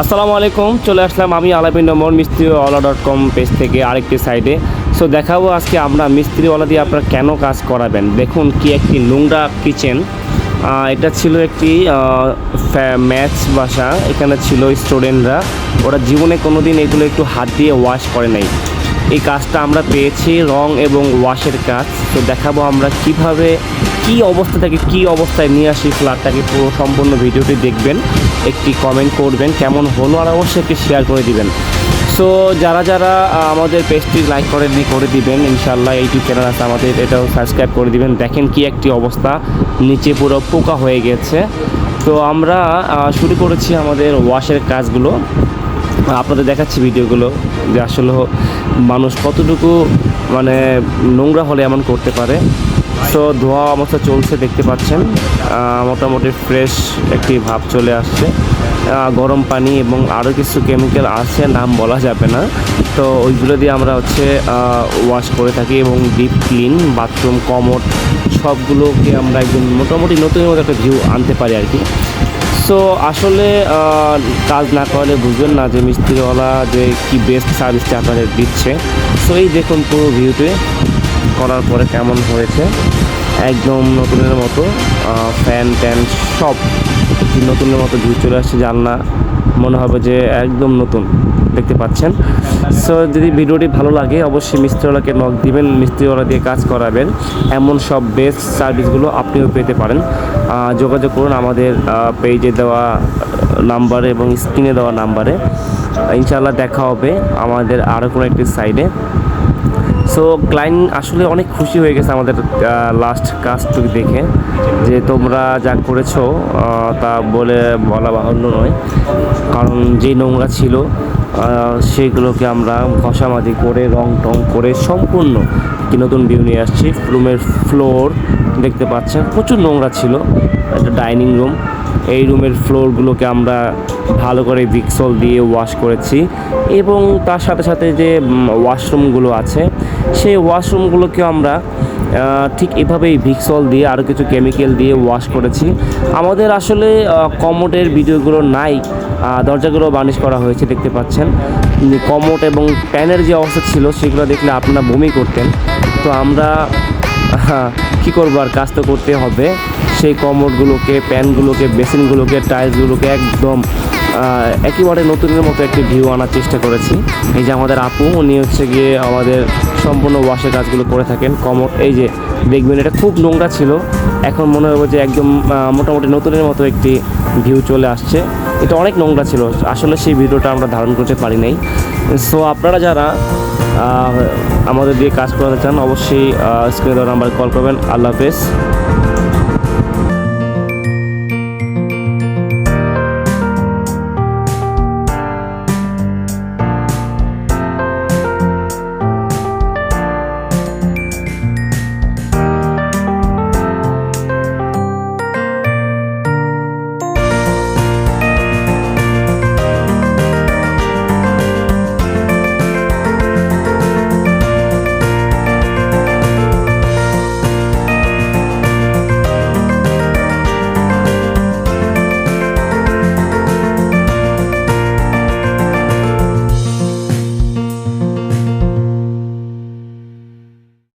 আসসালামু আলাইকুম, চলে আসলাম আমি আলাপিন নম্বর মিস্ত্রিওয়ালা ডট কম পেজ থেকে আরেকটি সাইডে সো দেখাবো আজকে আমরা মিস্ত্রিওয়ালা দিয়ে আপনারা কেন কাজ করাবেন? দেখুন কি একটি নোংরা কিচেন এটা ছিল একটি ম্যাথ বাসা। এখানে ছিল স্টুডেন্টরা ওরা জীবনে কোনো দিন এগুলো একটু হাত দিয়ে ওয়াশ করে নাই। এই কাজটা আমরা পেয়েছি রং এবং ওয়াশের কাজ। তো দেখাবো আমরা কীভাবে কি অবস্থা থেকে কি অবস্থায় নিয়ে আসি ফ্ল্যাটটাকে পুরো সম্পূর্ণ ভিডিওটি দেখবেন, একটি কমেন্ট করবেন, কেমন হলো আর অবশ্যই একটি শেয়ার করে দিবেন। সো যারা যারা আমাদের পেজটি লাইক করেননি, করে দিবেন ইনশাল্লাহ ইউটিউব চ্যানেল আছে আমাদের, এটাও সাবস্ক্রাইব করে দিবেন। দেখেন কি একটি অবস্থা, নিচে পুরো পোকা হয়ে গেছে। তো আমরা শুরু করেছি আমাদের ওয়াশের কাজগুলো। আপনাদের দেখাচ্ছি ভিডিওগুলো, যে আসলে মানুষ কতটুকু মানে নোংরা হলে এমন করতে পারে। তো ধোয়া অবস্থা চলছে, দেখতে পাচ্ছেন। মোটামুটি ফ্রেশ একটি ভাব চলে আসছে। গরম পানি এবং আরও কিছু কেমিক্যাল আছে, নাম বলা যাবে না। তো ওইগুলো দিয়ে আমরা হচ্ছে ওয়াশ করে থাকি এবং ডিপ ক্লিন বাথরুম কমোড সবগুলোকে আমরা একদম মোটামুটি নতুনের মতো একটা ভিউ আনতে পারি আর কি। সো আসলে কাজ না করলে বুঝবেন না যে মিস্ত্রিওয়ালা যে কি বেস্ট সার্ভিসটা আপনাদের দিচ্ছে। সো এই দেখুন পুরো ভিউতে করার পরে কেমন হয়েছে? একদম নতুনের মতো ফ্যান ট্যান সব নতুনের মতো ভিউ চলে আসছে জানলা মনে হবে যে একদম নতুন, দেখতে পাচ্ছেন? সো যদি ভিডিওটি ভালো লাগে, অবশ্যই মিস্ত্রিওয়ালাকে নক দিবেন, মিস্ত্রিওয়ালা দিয়ে কাজ করাবেন। এমন সব বেস্ট সার্ভিসগুলো আপনিও পেতে পারেন। যোগাযোগ করুন আমাদের পেজে দেওয়া নাম্বারে এবং স্ক্রিনে দেওয়া নাম্বারে ইনশাআল্লাহ দেখা হবে আমাদের আরও কোনো একটি সাইডে সো ক্লায়েন্ট আসলে অনেক খুশি হয়ে গেছে আমাদের লাস্ট কাজটুকু দেখে। যে তোমরা যা করেছ তা বলে বলা বাহুল্য নয়। কারণ যেই নোংরা ছিল সেগুলোকে আমরা ঘষামাজি করে রং টং করে সম্পূর্ণ একটি নতুন ভিউ নিয়ে আসছি। রুমের ফ্লোর দেখতে পাচ্ছেন, প্রচুর নোংরা ছিল। একটা ডাইনিং রুম এই রুমের ফ্লোরগুলোকে আমরা ভালো করে ভিক্সল দিয়ে ওয়াশ করেছি এবং তার সাথে সাথে যে ওয়াশরুমগুলো আছে, সেই ওয়াশরুমগুলোকে আমরা ঠিক এভাবেই ভিক্সল দিয়ে আরও কিছু কেমিক্যাল দিয়ে ওয়াশ করেছি। আমাদের আসলে কমোডের ভিডিওগুলো নাই দরজাগুলো বানিশ করা হয়েছে, দেখতে পাচ্ছেন। কমোট এবং প্যানের যে অবস্থা ছিল, সেগুলো দেখলে আপনারা বমি করতেন। তো আমরা কী করব আর, কাজ তো করতে হবে। সেই কমোডগুলোকে, প্যানগুলোকে, বেসিনগুলোকে, টাইলসগুলোকে একদম একেবারে নতুনের মতো একটি ভিউ আনার চেষ্টা করেছি। এই যে আমাদের আপু, উনি হচ্ছে গিয়ে আমাদের সম্পূর্ণ ওয়াশের কাজগুলো করে থাকেন। কমোড, এই যে দেখবেন, এটা খুব নোংরা ছিল। এখন মনে হবে যে একদম মোটামুটি নতুনের মতো একটি ভিউ চলে আসছে। এটা অনেক নোংরা ছিল। আসলে সেই ভিডিওটা আমরা ধারণ করতে পারি নাই। সো, আপনারা যারা আমাদের দিয়ে কাজ করাতে চান, অবশ্যই স্ক্রিনে দেওয়ার নাম্বারে কল করবেন। আল্লাহ হাফেজ।